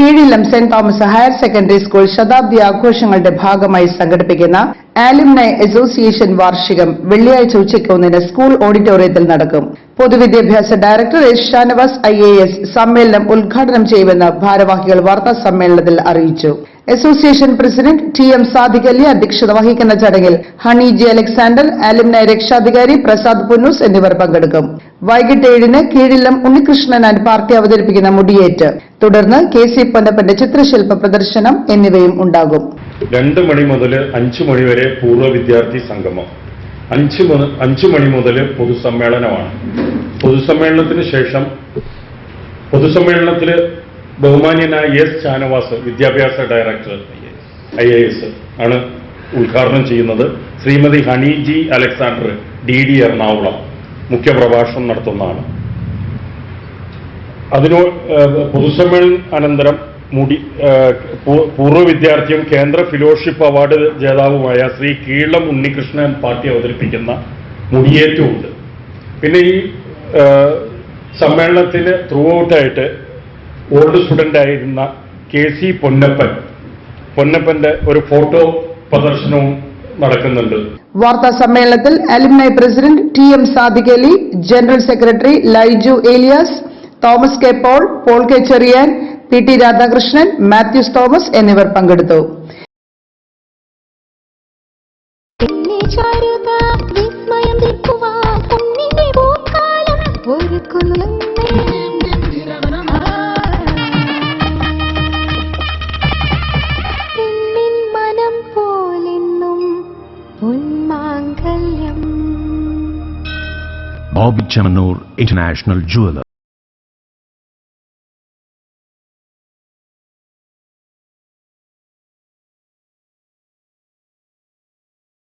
Keezhillam Saint Thomas higher secondary school ശതാബ്ദി ആഘോഷങ്ങളുടെ ഭാഗമായി സംഘടിപ്പിക്കുന്ന ആലുമിനൈ അസോസിയേഷൻ വാർഷികം വെള്ളിയാഴ്ച ഉച്ചയ്ക്ക് ഒന്നിന് സ്കൂൾ ഓഡിറ്റോറിയത്തിൽ നടക്കും. പൊതുവിദ്യാഭ്യാസ director S Shanavas I A S സമ്മേളനം ഉദ്ഘാടനം ചെയ്യുമെന്ന് ഭാരവാഹികൾ വാർത്താ സമ്മേളനത്തിൽ അറിയിച്ചു. Association president T M Sadiq Ali അധ്യക്ഷത വഹിക്കുന്ന ചടങ്ങിൽ ഹണി ജി അലക്സാണ്ടർ ആലുമിനൈ രക്ഷാധികാരി പ്രസാദ് പുന്നൂസ് എന്നിവർ പങ്കെടുക്കും. വൈകിട്ട് ഏഴിന് കീഴിലം ഉണ്ണികൃഷ്ണൻ ആൻഡ് പാർട്ടി അവതരിപ്പിക്കുന്ന മുടിയേറ്റ്. തുടർന്ന് കെ സി പൊന്നപ്പന്റെ ചിത്രശില്പ പ്രദർശനം എന്നിവയും ഉണ്ടാകും. രണ്ട് മണി മുതൽ അഞ്ച് മണി വരെ പൂർവ വിദ്യാർത്ഥി സംഗമം. അഞ്ച് അഞ്ച് മണി മുതൽ പൊതുസമ്മേളനമാണ്. പൊതുസമ്മേളനത്തിന് ശേഷം പൊതുസമ്മേളനത്തിൽ ബഹുമാന്യനായ എസ് ഷാനവാസ് വിദ്യാഭ്യാസ ഡയറക്ടർ ഐ എ എസ് ആണ് ഉദ്ഘാടനം ചെയ്യുന്നത്. Shrimati Honey G Alexander D D Ernakulam മുഖ്യപ്രഭാഷണം നടത്തുന്നതാണ്. അതിനോ പൊതുസമ്മേളന അനന്തരം മുടി പൂർവ വിദ്യാർത്ഥിയും കേന്ദ്ര ഫിലോഷിപ്പ് അവാർഡ് ജേതാവുമായ ശ്രീ കീളം ഉണ്ണികൃഷ്ണൻ പാർട്ടി അവതരിപ്പിക്കുന്ന മുടിയേറ്റമുണ്ട് പിന്നെ ഈ സമ്മേളനത്തിൽ ത്രൂ ഔട്ടായിട്ട് ഓൾഡ് സ്റ്റുഡന്റ് ആയിരുന്ന കെ സി പൊന്നപ്പൻ പൊന്നപ്പന്റെ ഒരു ഫോട്ടോ പ്രദർശനവും നടക്കുന്നുണ്ട്. വാർത്താ സമ്മേളനത്തിൽ alumni president T M Sadiq Ali general secretary Laiju Elias Thomas K Paul Paul K Cheriyan P T Radhakrishnan Mathews Thomas എന്നിവർ പങ്കെടുത്തു. ബോബി ചാരുക വിസ്മയം തീർക്കുവാൻ